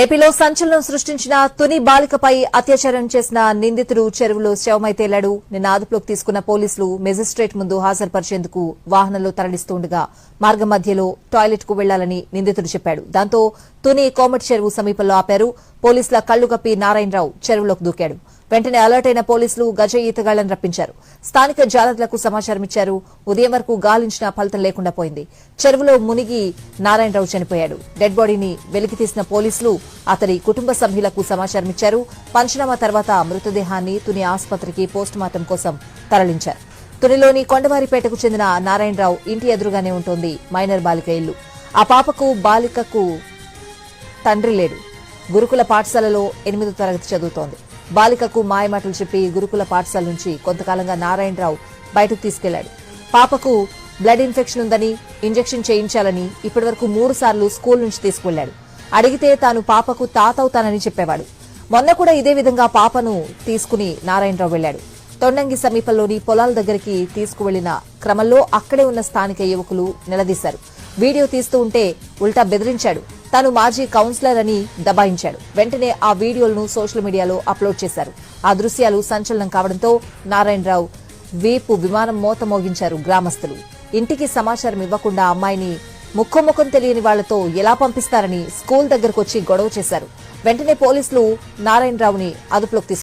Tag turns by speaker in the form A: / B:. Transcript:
A: ఏపీలో సంచలనం సృష్టించిన తుని బాలికపై అత్యాచారం చేసిన నిందితుడు చెరువులో శవమై తేలాడు నిన్న అదుపులోకి తీసుకున్న పోలీసులు మెజిస్ట్రేట్ ముందు హాజరుపరిచేందుకు వాహనంలో తరలిస్తుండగా మార్గం మధ్యలో టాయిలెట్కు వెళ్ళాలని నిందితుడు చెప్పాడు. దాంతో తుని కోమటి చెరువు సమీపంలో ఆపారు. పోలీసుల కళ్ళుగప్పి నారాయణరావు చెరువులోకి దూకాడు. వెంటనే అలర్ట్ అయిన పోలీసులు గజ ఈతగాళ్ళను రప్పించారు. స్థానిక జాలర్లకు సమాచారం ఇచ్చారు. ఉదయం వరకు గాలించిన ఫలితం లేకుండా పోయింది. చెరువులో మునిగి నారాయణరావు చనిపోయాడు. డెడ్ బాడీని వెలికి తీసిన పోలీసులు అతడి కుటుంబ సభ్యులకు సమాచారం ఇచ్చారు. పంచనామా తర్వాత మృతదేహాన్ని తుని ఆసుపత్రికి పోస్టుమార్టం కోసం తరలించారు. తునిలోని కొండవారిపేటకు చెందిన నారాయణరావు ఇంటి ఎదురుగానే ఉంటోంది మైనర్ బాలిక ఇల్లు. ఆ పాపకు బాలికకు తండ్రి లేడు. గురుకుల పాఠశాలలో ఎనిమిదో తరగతి చదువుతోంది. బాలికకు మాయమాటలు చెప్పి గురుకుల పాఠశాల నుంచి కొంతకాలంగా నారాయణరావు బయటకు తీసుకెళ్ళాడు. పాపకు బ్లడ్ ఇన్ఫెక్షన్ ఉందని ఇంజెక్షన్ చేయించాలని ఇప్పటివరకు మూడు సార్లు స్కూల్ నుంచి తీసుకువెళ్ళాడు అడిగితే తాను పాపకు తాతవుతానని చెప్పేవాడు. మొన్న కూడా ఇదే విధంగా పాపను తీసుకుని నారాయణరావు వెళ్ళాడు తొండంగి సమీపంలోని పొలాల దగ్గరికి తీసుకువెళ్ళిన క్రమంలో అక్కడే ఉన్న స్థానిక యువకులు నిలదీశారు. వీడియో తీస్తూ ఉంటే ఉల్టా బెదిరించాడు. తాను మాజీ కౌన్సిలర్ అని దబాయించాడు. వెంటనే ఆ వీడియోలను సోషల్ మీడియాలో అప్లోడ్ చేశారు. ఆ దృశ్యాలు సంచలనం కావడంతో నారాయణరావు వీపు విమానం మోత మోగించారు గ్రామస్తులు. ఇంటికి సమాచారం ఇవ్వకుండా అమ్మాయిని ముఖం తెలియని వాళ్ళతో ఎలా పంపిస్తారని స్కూల్ దగ్గరకు వచ్చి గొడవ చేశారు. వెంటనే పోలీసులు నారాయణరావుని అదుపులోకి తీసుకున్నారు